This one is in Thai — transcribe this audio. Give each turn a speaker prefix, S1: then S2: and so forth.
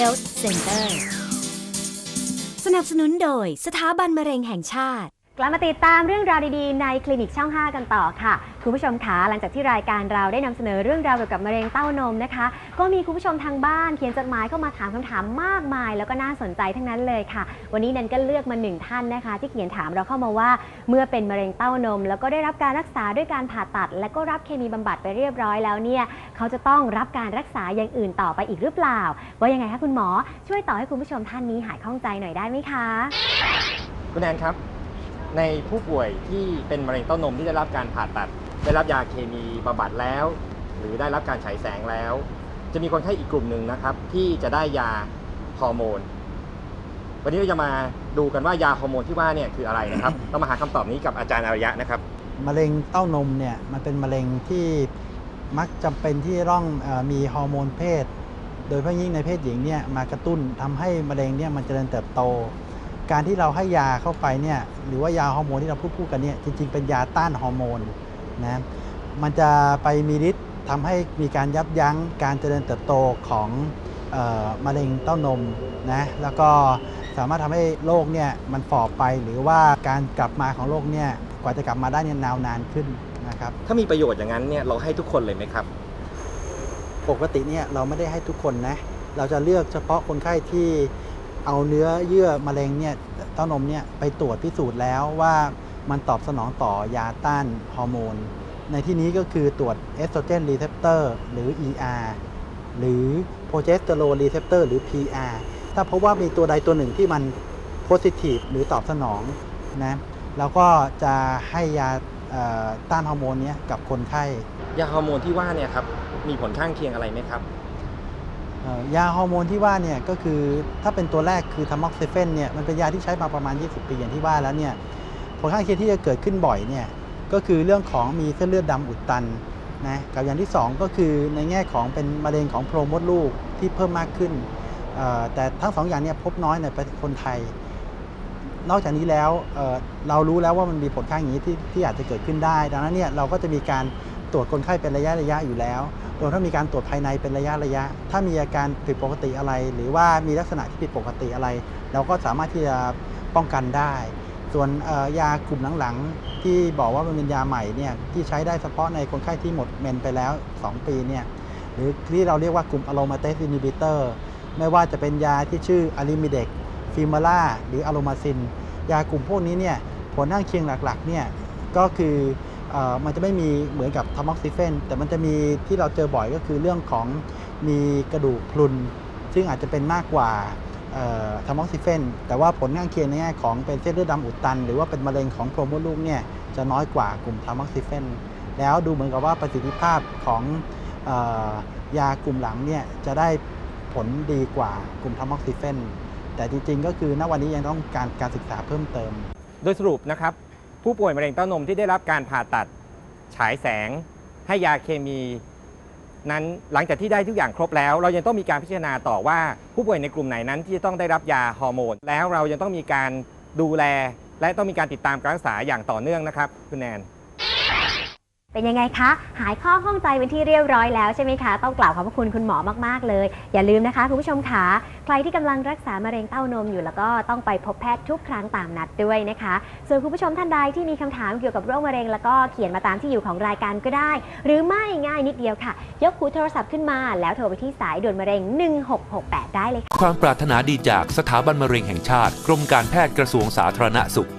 S1: Health Center สนับสนุนโดยสถาบันมะเร็งแห่งชาติ
S2: กลับมาติดตามเรื่องราวดีๆ ในคลินิกช่อง 5 กันต่อค่ะ คุณผู้ชมคะหลังจากที่รายการเราได้นำเสนอเรื่องราวเกี่ยวกับมะเร็งเต้านมนะคะ ก็มีคุณผู้ชมทางบ้านเขียนจดหมายเข้ามาถามคำถามมากมาย แล้วก็น่าสนใจทั้งนั้นเลยค่ะ วันนี้นันก็เลือกมาหนึ่งท่านนะคะ ที่เขียนถามเราเข้ามาว่า เมื่อเป็นมะเร็งเต้านม แล้วก็ได้รับการรักษาด้วยการผ่าตัด และก็รับเคมีบำบัดไปเรียบร้อยแล้วเนี่ยเขาจะต้องรับการรักษาอย่างอื่นต่อไปอีกหรือเปล่า ว่ายังไงคะคุณหมอช่วยตอบให้คุณผู้ชมท่านนี้หายข้องใจหน่อยได้ไหมคะ
S3: คุณแอนครับ ในผู้ป่วยที่เป็นมะเร็งเต้านมที่ได้รับการผ่าตัด ได้รับยาเคมีบำบัดแล้ว หรือได้รับการฉายแสงแล้ว จะมีคนไข้อีกกลุ่มหนึ่งนะครับ ที่จะได้ยาฮอร์โมน วันนี้เราจะมาดูกันว่ายาฮอร์โมนที่ว่าเนี่ยคืออะไรนะครับต้องมาหาคำตอบนี้กับอาจารย์อารยะนะครับ
S4: มะเร็งเต้านมเนี่ยมันเป็นมะเร็งที่มักจำเป็นที่ต้องเออมีฮอร์โมนเพศ โดยเฉพาะยิ่งในเพศหญิงเนี่ยมากระตุ้นทำให้มะเร็งเนี่ยมันเจริญเติบโต การที่เราให้ยาเข้าไปเนี่ยหรือว่ายาฮอร์โมนที่เราพูดพูดกันเนี่ยจริง ๆ เป็นยาต้านฮอร์โมนนะมันจะไปมีฤทธิ์ทำให้มีการยับยั้งการเจริญเติบโตของเออมะเร็งเต้านมนะแล้วก็สามารถทำให้โรคเนี่ยมันฝ่อไปหรือว่าการกลับมาของโรคเนี่ยกว่าจะกลับมาได้เนี่ยนาวนานขึ้นนะครับ
S3: ถ้ามีประโยชน์อย่างนั้นเนี่ยเราให้ทุกคนเลยไหมครับ
S4: ปกติเนี่ยเราไม่ได้ให้ทุกคนนะเราจะเลือกเฉพาะคนไข้ที่ เอาเนื้อเยื่อมะเร็งเนี่ยเต้านมเนี่ยไปตรวจพิสูจน์แล้วว่ามันตอบสนองต่อยาต้านฮอร์โมน ในที่นี้ก็คือตรวจเอสโตรเจนรีเซปเตอร์หรือ ER หรือโปรเจสเตอโรนรีเซปเตอร์หรือ PR ถ้าพบว่ามีตัวใดตัวหนึ่งที่มันโพซิทีฟหรือตอบสนองนะเราก็จะให้ยาต้านฮอร์โมนนี้กับคนไข้
S3: ยาฮอร์โมนที่ว่าเนี่ยครับ มีผลข้างเคียงอะไรไหมครับ
S4: ยาฮอร์โมนที่ว่าเนี่ยก็คือถ้าเป็นตัวแรกคือทามอกซิเฟนเนี่ยมันเป็นยาที่ใช้มาประมาณ 20 ปีอย่างที่ว่าแล้วเนี่ยผลข้างเคียงที่จะเกิดขึ้นบ่อยเนี่ยก็คือเรื่องของมีเส้นเลือดดำอุดตันนะกับอย่างที่ 2 ก็คือในแง่ของเป็นมะเร็งของโพรงมดลูกที่เพิ่มมากขึ้น แต่ทั้งสองอย่างเนี่ยพบน้อยในประเทศคนไทย นอกจากนี้แล้วเเรารู้แล้วว่ามันมีผลข้างอย่างนี้ที่ที่อาจจะเกิดขึ้นได้ ดังนั้นเนี่ยเราก็จะมีการ ตรวจคนไข้เป็นระยะระยะอยู่แล้วรวมทั้งมีการตรวจภายในเป็นระยะระยะ ถ้ามีอาการผิดปกติอะไร หรือว่ามีลักษณะที่ผิดปกติอะไร เราก็สามารถที่จะป้องกันได้ ส่วนยากลุ่มหลังๆ ที่บอกว่ามันเป็นยาใหม่เนี่ยที่ใช้ได้เฉพาะในคนไข้ที่หมดเมนไปแล้ว 2 ปีเนี่ยหรือที่เราเรียกว่ากลุ่มอะโรมาเตสอินิบิเตอร์ไม่ว่าจะเป็นยาที่ชื่ออะลิมิเดกฟิมาล่าหรืออะโรมาซิน ยากลุ่มพวกนี้เนี่ยผลข้างเคียงหลักๆเนี่ยก็คือ มันจะไม่มีเหมือนกับทามอกซิเฟนแต่มันจะมีที่เราเจอบ่อยก็คือเรื่องของมีกระดูกพรุน ซึ่งอาจจะเป็นมากกว่าทามอกซิเฟนแต่ว่าผลข้างเคียงในแง่ของเป็นเส้นเลือดดำอุดตัน หรือว่าเป็นมะเร็งของโพรงมดลูกเนี่ยจะน้อยกว่ากลุ่มทามอกซิเฟนแล้วดูเหมือนกับว่าประสิทธิภาพของออยากลุ่มหลังเนี่ยจะได้ผลดีกว่ากลุ่มทามอกซิเฟนแต่จริงๆ ก็คือณวันนี้ยังต้องการการศึกษาเพิ่มเติม
S3: โดยสรุปนะครับ ผู้ป่วยมะเร็งเต้านมที่ได้รับการผ่าตัดฉายแสง ให้ยาเคมี นั้นหลังจากที่ได้ทุกอย่างครบแล้ว เรายังต้องมีการพิจารณาต่อว่าผู้ป่วยในกลุ่มไหนนั้นที่จะต้องได้รับยาฮอร์โมน แล้วเรายังต้องมีการดูแล และต้องมีการติดตามการรักษาอย่างต่อเนื่องนะครับคุณแนน
S2: เป็นยังไงคะ หายข้อข้องใจเป็นที่เรียบร้อยแล้วใช่ไหมคะ ต้องกล่าวขอบพระคุณคุณหมอมาก ๆ เลย อย่าลืมนะคะคุณผู้ชมคะใครที่กำลังรักษามะเร็งเต้านมอยู่ แล้วก็ต้องไปพบแพทย์ทุกครั้งตามนัดด้วยนะคะ ส่วนคุณผู้ชมท่านใดที่มีคำถามเกี่ยวกับโรคมะเร็ง แล้วก็เขียนมาตามที่อยู่ของรายการก็ได้ หรือไม่ง่ายนิดเดียวค่ะ ยกหูโทรศัพท์ขึ้นมาแล้วโทรไปที่สายด่วนมะเร็ง 1668 ได้เลยค่ะ
S5: ความปรารถนาดีจากสถาบันมะเร็งแห่งชาติ กรมการแพทย์กระทรวงสาธารณสุข